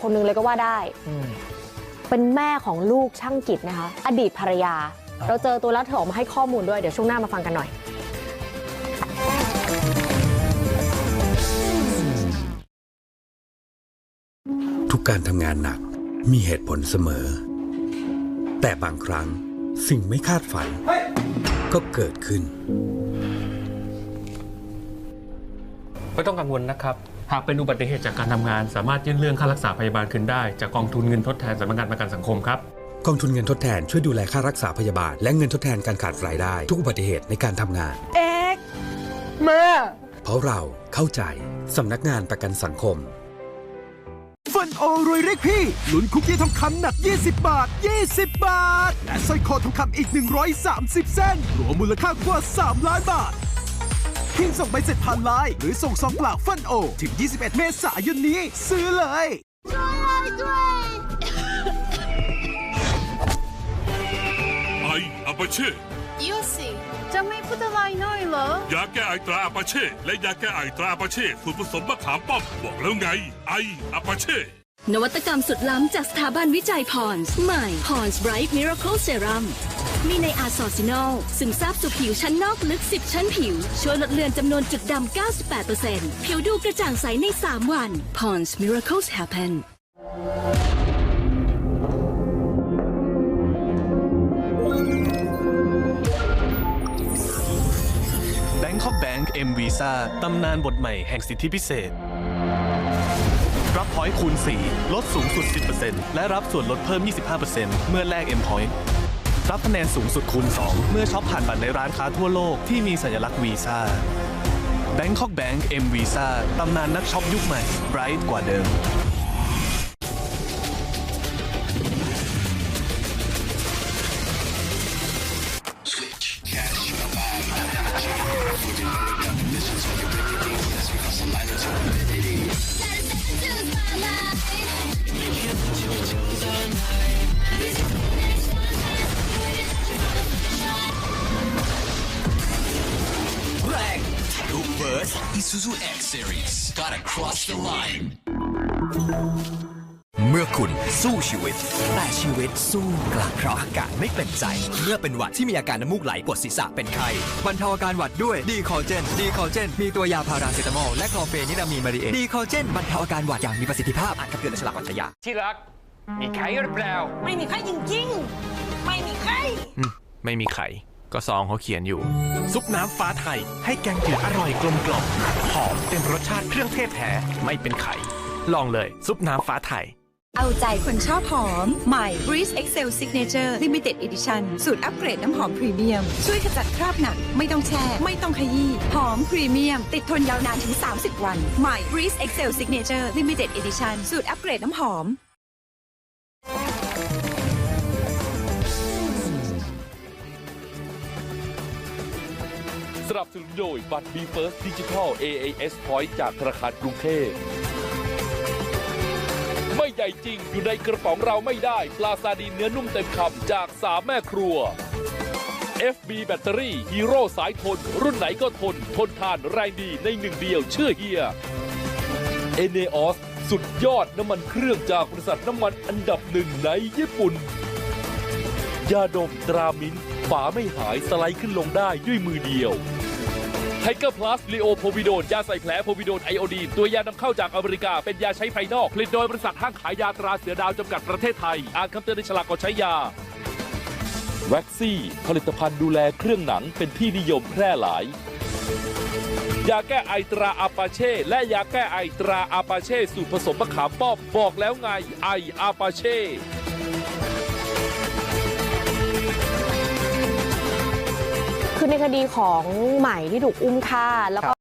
คนหนึงเลยก็ว่าได้อืมเป็นแม่ของลูกช่างกิจนะคะ อดีตภรรยา เราเจอตัวแล้วเธอออกมาให้ข้อมูลด้วย เดี๋ยวช่วงหน้ามาฟังกันหน่อยทุกการทำงานหนักมีเหตุผลเสมอ แต่บางครั้งสิ่งไม่คาดฝัน ก็เกิดขึ้น ไม่ต้องกังวลนะครับ หากเป็นอุบัติเหตุจากการทำงาน สามารถยื่นเรื่องค่ารักษาพยาบาลคืนได้ จากกองทุนเงินทดแทนสำนักงานประกันสังคมครับกองทุนเงินทดแทนช่วยดูแลค่ารักษาพยาบาล และเงินทดแทนการขาดรายได้ ทุกอุบัติเหตุในการทำงาน เอกแม่เพราะเราเข้าใจสำนักงานประกันสังคมฟันโอรวยเรียกพี่ลุ้นคุกกี้ทองคำหนัก 20 บาท 20 บาท และสร้อยคอทองคำอีก 130 เส้นรวมมูลค่ากว่า 3 ล้านบาท เพียงส่งใบเสร็จผ่านไลน์หรือส่งซองเปล่าฟันโอ ถึง 21 เมษายนนี้ ซื้อเลยไออาปาเช่ยูสิจะไม่พูดอะไรหน่อยเหรอ ยาแก้ไอตราอาปาเช่ และยาแก้ไอตราอาปาเช่สูตรผสมมะขามป้อม บอกแล้วไง ไออาปาเช่นวัตกรรมสุดล้ำจากสถาบันวิจัยพรส์ใหม่พรส์ไบรท์มิราเคิลเซรั่ม มีในอาร์ซอซินอลซึมซาบสู่ผิวชั้นนอกลึก 10 ชั้นผิว ช่วยลดเลือนจำนวนจุดดำ 98%ผิวดูกระจ่างใสใน 3 วันพรส์มิราเคิลแฮปเพน Bangkok Bank M Visa ตำนานบทใหม่แห่งสิทธิพิเศษ รับพอยต์คูณ 4 ลดสูงสุด 10%และรับส่วนลดเพิ่ม 25%เมื่อแลก M Point รับคะแนนสูงสุดคูณ 2 เมื่อช็อปผ่านบัตรในร้านค้าทั่วโลกที่มีสัญลักษณ์วีซ่า Bangkok Bank M Visa ตำนานนักช็อปยุคใหม่ bright กว่าเดิม เมื่อคุณสู้ชีวิต แต่ชีวิตสู้กลับเพราะอากาศไม่เป็นใจ เมื่อเป็นหวัดที่มีอาการน้ำมูกไหลปวดศีรษะเป็นไข้บรรเทาอาการหวัดด้วยดีคอเจน ดีคอเจน มีตัวยาพาราเซตามอลและคลอเฟนิรามีนมารีเอดีคอเจนบรรเทาอาการหวัดอย่างมีประสิทธิภาพอ่านคำเตือนในฉลากก่อนใช้ยาที่รัก มีไข่หรือเปล่า ไม่มีใครจริงๆ ไม่มีใครไม่มีไข่ ก็ซองเขาเขียนอยู่ ซุปน้ำฟ้าไทย ให้แกงจืดอร่อยกลมกล่อมหอมเต็มรสชาติเครื่องเทศแท้ไม่เป็นไข่ลองเลย ซุปน้ำฟ้าไทย เอาใจคนชอบหอม ใหม่ Breeze Excel Signature Limited Edition สูตรอัปเกรดน้ำหอมพรีเมียม ช่วยขจัดคราบหนัก ไม่ต้องแช่ ไม่ต้องขยี้หอมพรีเมียม ติดทนยาวนานถึง 30 วัน ใหม่ Breeze Excel Signature Limited Edition สูตรอัปเกรดน้ำหอม สนับสนุนโดยบัตร B First Digital AAS Point จากธนาคารกรุงเทพไม่ใหญ่จริงอยู่ในกระป๋องเราไม่ได้ ปลาซาดีนเนื้อนุ่มเต็มคำจากสามแม่ครัว FB แบตเตอรี่ฮีโร่สายทน รุ่นไหนก็ทน ทนทานแรงดีในหนึ่งเดียวเชื่อเฮียเอเนออสสุดยอดน้ำมันเครื่องจากบริษัทน้ำมันอันดับหนึ่งในญี่ปุ่น ยาดมตรามินฝาไม่หายสไลด์ขึ้นลงได้ด้วยมือเดียว ไทเกอร์พลัสลีโอโพวิโดนยาใส่แผลโพวิโดนไอโอดีน ตัวยานำเข้าจากอเมริกา เป็นยาใช้ภายนอกผลิตโดยบริษัทห้างขายยาตราเสือดาวจำกัดประเทศไทย อ่านคำเตือนในฉลากก่อนใช้ยาแว็กซี่ผลิตภัณฑ์ดูแลเครื่องหนังเป็นที่นิยมแพร่หลาย ยาแก้ไอตราอาปาเช่ และยาแก้ไอตราอาปาเช่ สูตรผสมมะขามป้อมบอกแล้วไงไออาปาเช่ คือในคดีของใหม่ที่ถูกอุ้มฆ่าแล้วก็